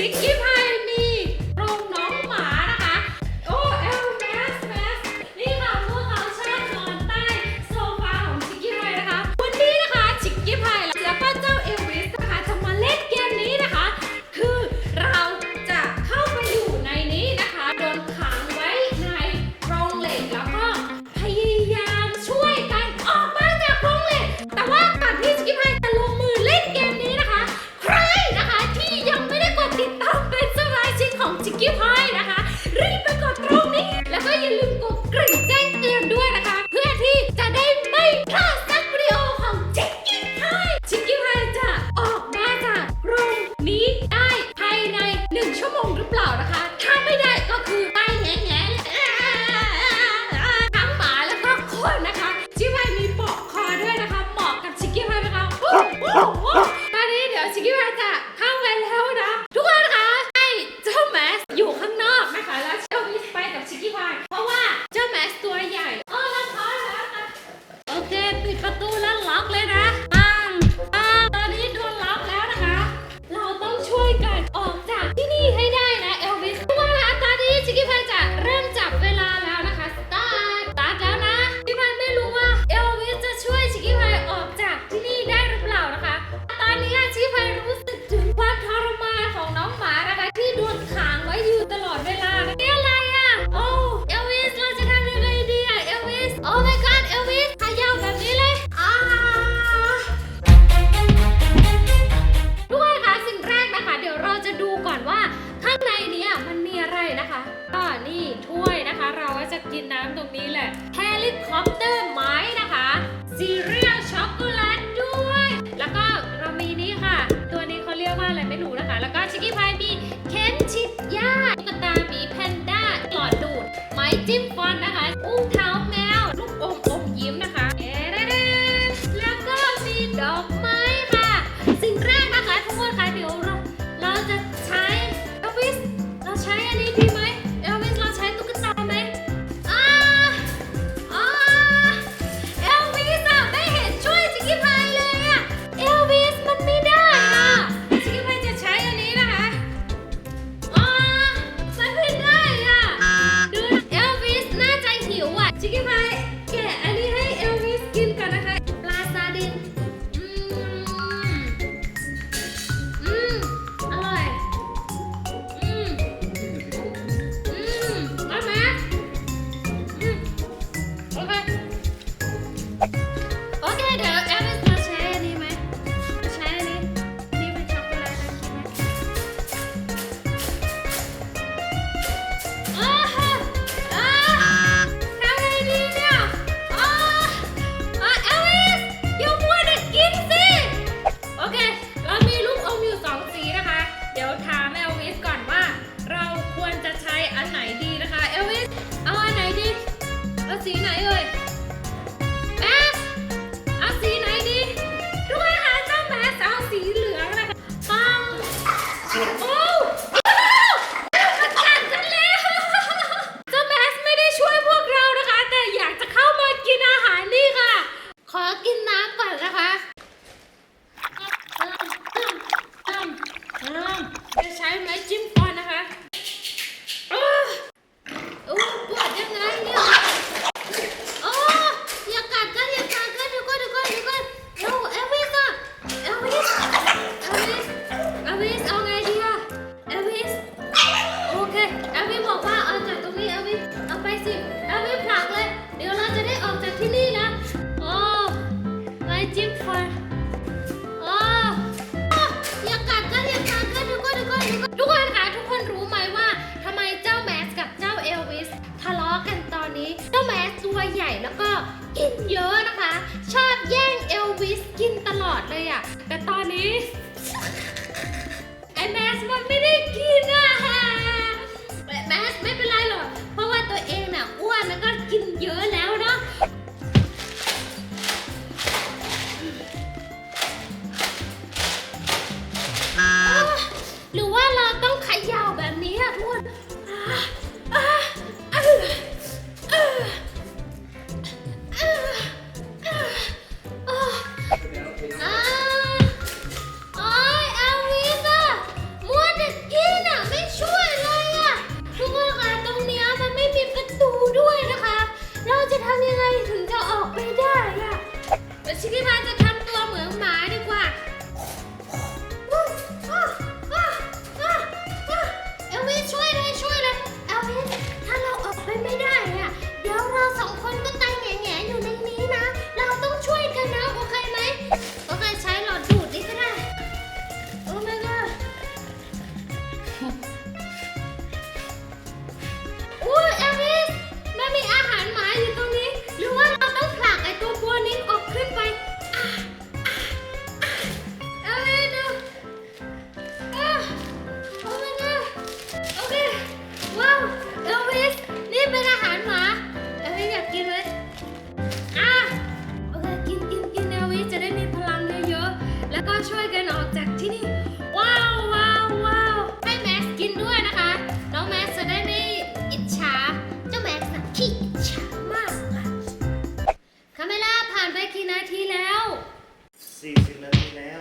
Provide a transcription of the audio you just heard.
Thank you. จะดูก่อนว่าข้างในนี้มันมีอะไรนะคะ ก็นี่ถ้วยนะคะ เราก็จะกินน้ำตรงนี้แหละเฮลิคอปเตอร์ไม้นะคะซีเรียลช็อกโกแลตด้วย แล้วก็เรามีนี้ค่ะ ตัวนี้เขาเรียกว่าอะไรไม่รู้นะคะ แล้วก็ชิคกี้พายมีเค้นชิดย่าตุ๊กตาหมีแพนด้าหลอดดูดไม้จิ้มฟอน ใหญ่แล้วก็กินเยอะนะคะ ชอบแย่งเอลวิสกินตลอดเลยอะ่ะ แต่ตอนนี้ ไอแมสมันไม่ได้กินอะค่ะแมสไม่เป็นไรหรอกเพราะว่าตัวเองน่ะอ้วนแล้วก็กินเยอะแล้ว แล้ว